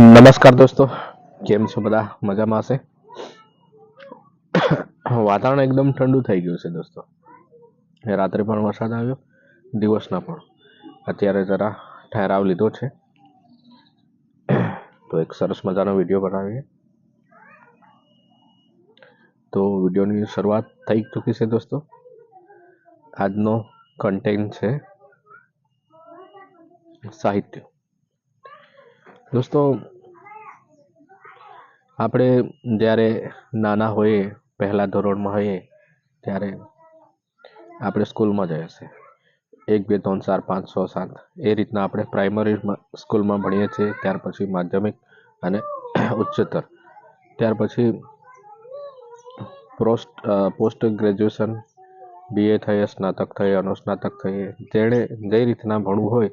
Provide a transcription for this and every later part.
નમસ્કાર દોસ્તો, કેમ છો બધા? મજામાં હશે? વાતાવરણ એકદમ ઠંડુ થઈ ગયું છે દોસ્તો. રાત્રે પણ વરસાદ આવ્યો, દિવસના પણ. અત્યારે જરા ઠેરાવ લીધો છે. તો એક સરસ મજાનો વીડિયો બનાવીએ. તો વિડીયોની શરૂઆત થઈ ચૂકી છે દોસ્તો. આજનો કન્ટેન્ટ છે સાહિત્ય. દોસ્તો, આપણે જ્યારે નાના હોઈએ, પહેલા ધોરણમાં હોઈએ, ત્યારે આપણે સ્કૂલમાં જઈએ છીએ એક, બે, ત્રણ, ચાર, પાંચ, છ, સાત, એ રીતના આપણે પ્રાઇમરી સ્કૂલમાં ભણીએ છીએ, ત્યાર પછી માધ્યમિક અને ઉચ્ચતર. ત્યાર પછી પોસ્ટ પોસ્ટ ગ્રેજ્યુએશન બીએ થઈએ, સ્નાતક થઈએ, અનુસ્નાતક થઈએ, જેણે જે રીતના ભણવું હોય,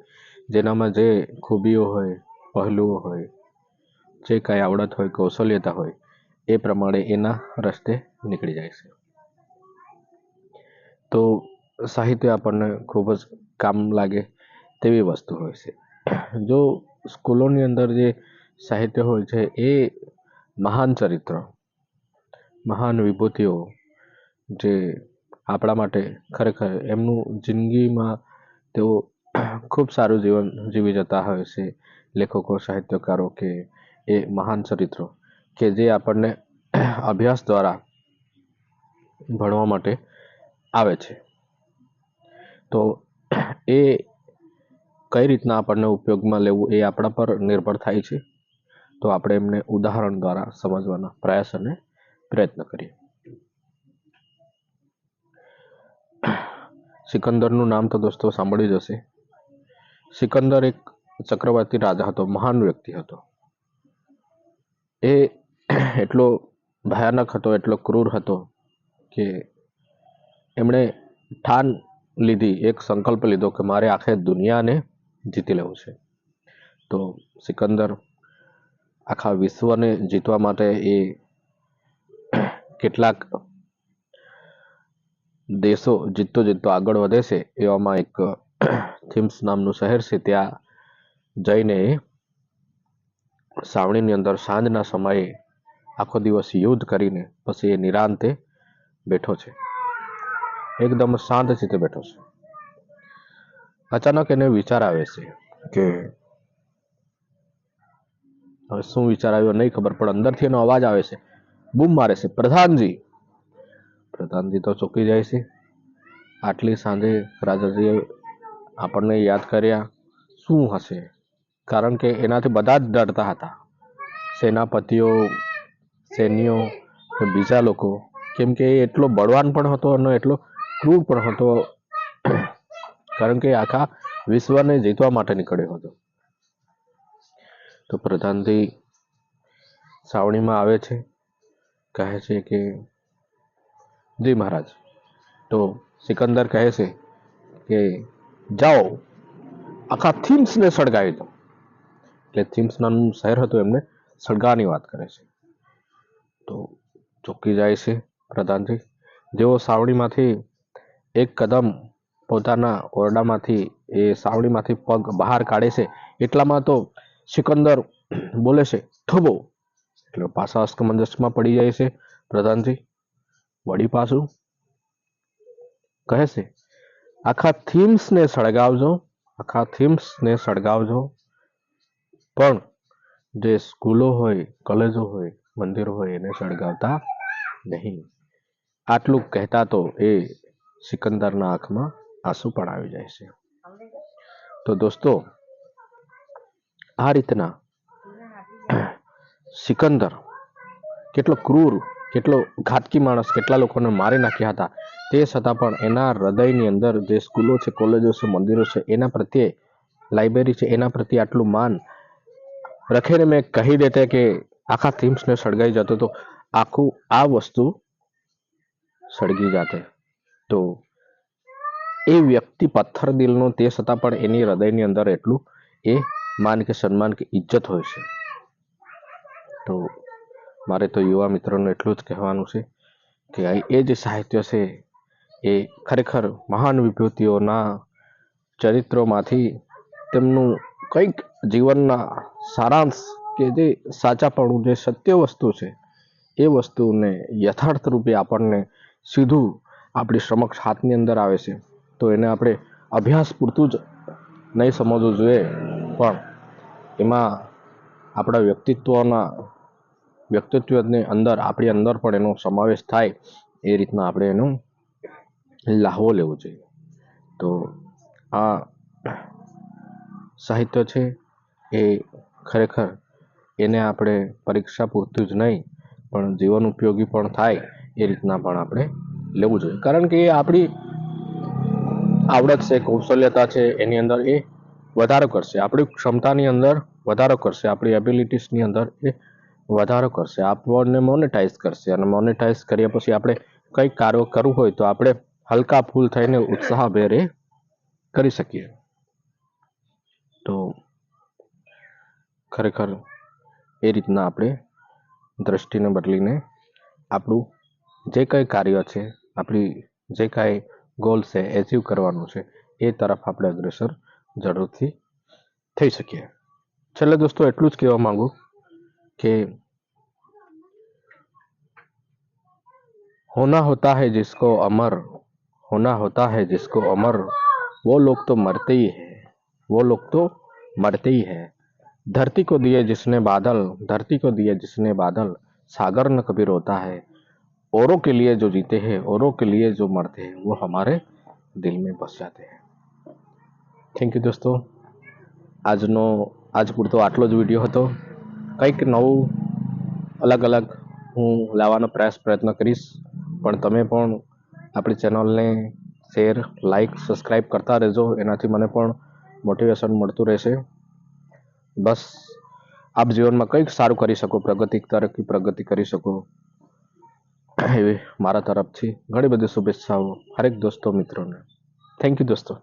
જેનામાં જે ખૂબીઓ હોય પહેલુઓ હોય. જે કાંઈ આવડત હોય, કૌશલ્યતા હોય, એ પ્રમાણે એના રસ્તે નીકળી જાય છે. તો સાહિત્ય આપણને ખૂબ જ કામ લાગે તેવી વસ્તુ હોય છે. જો સ્કૂલોની અંદર જે સાહિત્ય હોય છે, એ મહાન ચરિત્ર, મહાન વિભૂતિઓ જે આપણા માટે ખરેખર એમનું જિંદગીમાં તેઓ ખૂબ સારું જીવન જીવી જતા હોય છે લેખકો, સાહિત્યકારો કે એ મહાન ચરિત્રો કે જે આપણને અભ્યાસ દ્વારા ભણવા માટે આવે છે. તો એ કઈ રીતના આપણને ઉપયોગમાં લેવું એ આપણા પર નિર્ભર થાય છે. તો આપણે એમને ઉદાહરણ દ્વારા સમજવાના પ્રયાસ અને પ્રયત્ન કરીએ. સિકંદરનું નામ તો દોસ્તો સાંભળ્યું જ હશે. સિકંદર એક ચક્રવર્તી રાજા હતો, મહાન વ્યક્તિ હતો. એ એટલો ભયાનક હતો, એટલો ક્રૂર હતો કે એમણે ઠાન લીધી, એક સંકલ્પ લીધો કે મારે આખે દુનિયાને જીતી લેવું છે. તો સિકંદર આખા વિશ્વને જીતવા માટે એ કેટલાક દેશો જીતતો જીતતો આગળ વધે છે, એવામાં એક થિમ્સ નામનું શહેર છે, ત્યાં જઈને સાવણીની અંદર સાંજના સમયે આખો દિવસ યુદ્ધ કરીને પછી એ નિરાંતે બેઠો છે. એકદમ શાંત ચિત્તે બેઠો છે. અચાનક એને વિચાર આવે છે કે હવે શું વિચાર આવ્યો નહીં ખબર, પણ અંદરથી એનો અવાજ આવે છે. બૂમ મારે છે, પ્રધાનજી! પ્રધાનજી તો ચોકી જાય છે. આટલી સાંજે રાજાજીએ આપણને યાદ કર્યા, શું હશે? કારણ કે એનાથી બધા જ ડરતા હતા. સેનાપતિઓ, સૈન્યો કે બીજા લોકો, કેમ કે એ એટલો બળવાન પણ હતો અને એટલો ક્રૂર પણ હતો, કારણ કે આખા વિશ્વને જીતવા માટે નીકળ્યો હતો. તો પ્રધાનથી સાવણીમાં આવે છે, કહે છે કે, જી મહારાજ, તો સિકંદર કહે છે કે, જાઓ, આખા થીમ્સને સળગાવી દો. એટલે થીમ્સ નામનું શહેર હતું એમને સળગાવવાની વાત કરે છે. તો ચોંકી જાય છે પ્રધાનજી. જેઓ સાવણીમાંથી એક કદમ પોતાના ઓરડામાંથી એ સાવણીમાંથી પગ બહાર કાઢે છે, એટલામાં તો સિકંદર બોલે છે થોબો એટલે પાછા અસ્કમંજસમાં પડી જાય છે પ્રધાનજી. વળી પાછું કહે છે, આખા થીમ્સને સળગાવજો, આખા થીમ્સને સળગાવજો. પણ જે સ્કૂલો હોય, કોલેજો હોય, મંદિરો હોય એને સળગાવતા નહીં. આટલું કહેતા તો એ સિકંદરના આંખમાં આંસુ પણ આવી જાય છે. તો દોસ્તો, આ રીતના સિકંદર કેટલો ક્રૂર, કેટલો ઘાતકી માણસ કેટલા લોકોને મારી નાખ્યા હતા. તે છતાં પણ એના હૃદયની અંદર જે સ્કૂલો છે, કોલેજો છે, મંદિરો છે, એના પ્રત્યે, લાઇબ્રેરી છે, એના પ્રત્યે આટલું માન રખેને મેં કહી દેતે કે આખા થીમ્સને સળગાઈ જતો તો આખું આ વસ્તુ સળગી જાતે. તો એ વ્યક્તિ પથ્થર દિલનો તે છતાં પણ એની હૃદયની અંદર એટલું એ માન કે સન્માન કે ઇજ્જત હોય છે. તો મારે તો યુવા મિત્રોને એટલું જ કહેવાનું છે કે એ જે સાહિત્ય છે એ ખરેખર મહાન વિભૂતિઓના ચરિત્રોમાંથી તેમનું કંઈક જીવનના સારાંશ કે જે સાચાપણું જે સત્ય વસ્તુ છે, એ વસ્તુને યથાર્થ રૂપે આપણને સીધું આપણી સમક્ષ હાથની અંદર આવે છે. તો એને આપણે અભ્યાસ પૂરતું જ નહીં સમજવું જોઈએ, પણ એમાં આપણા વ્યક્તિત્વના, વ્યક્તિત્વની અંદર, આપણી અંદર પણ એનો સમાવેશ થાય, એ રીતના આપણે એનો લાહવો લેવો જોઈએ. તો આ સાહિત્ય છે, એ ખરેખર એને આપણે પરીક્ષા પૂરતું જ નહીં, પણ જીવન ઉપયોગી પણ થાય એ રીતના પણ આપણે લેવું જોઈએ. કારણ કે એ આપણી આવડત છે, કૌશલ્યતા છે, એની અંદર એ વધારો કરશે. આપણી ક્ષમતાની અંદર વધારો કરશે, આપણી એબિલિટીસની અંદર એ વધારો કરશે. આપણને મોનેટાઈઝ કરશે અને મોનેટાઈઝ કર્યા પછી આપણે કંઈક કાર્ય કરવું હોય તો આપણે હલકા ફૂલ થઈને ઉત્સાહભેર કરી શકીએ. તો ખરેખર એ રીતના આપણે દ્રષ્ટિને બદલીને આપણું જે કંઈ કાર્ય છે આપણી જે કાંઈ ગોલ છે એચીવ કરવાનું છે એ તરફ આપણે અગ્રેસર જરૂરથી થઈ શકીએ છેલ્લે દોસ્તો એટલું જ કહેવા માંગુ कि होना होता है जिसको अमर होना होता है जिसको अमर वो लोग तो मरते ही है वो लोग तो मरते ही है धरती को दिए जिसने बादल धरती को दिए जिसने बादल सागर न कभी रोता है औरों के लिए जो जीते हैं औरों के लिए जो मरते हैं वो हमारे दिल में बस जाते हैं થેન્ક યુ દોસ્તો આજનો આજ પૂરતો આટલો જ વિડીયો હતો કંઈક નવું અલગ અલગ હું લાવવાનો પ્રયાસ પ્રયત્ન કરીશ પણ તમે પણ આપણી ચેનલને શેર લાઈક સબસ્ક્રાઈબ કરતા રહેજો એનાથી મને પણ મોટિવેશન મળતું રહેશે બસ, આપ જીવનમાં કંઈક સારું કરી શકો, પ્રગતિ તરક્કી પ્રગતિ કરી શકો. એવી મારા તરફથી ઘણી બધી શુભેચ્છાઓ, હરેક દોસ્તો મિત્રોને. થેન્ક યુ દોસ્તો.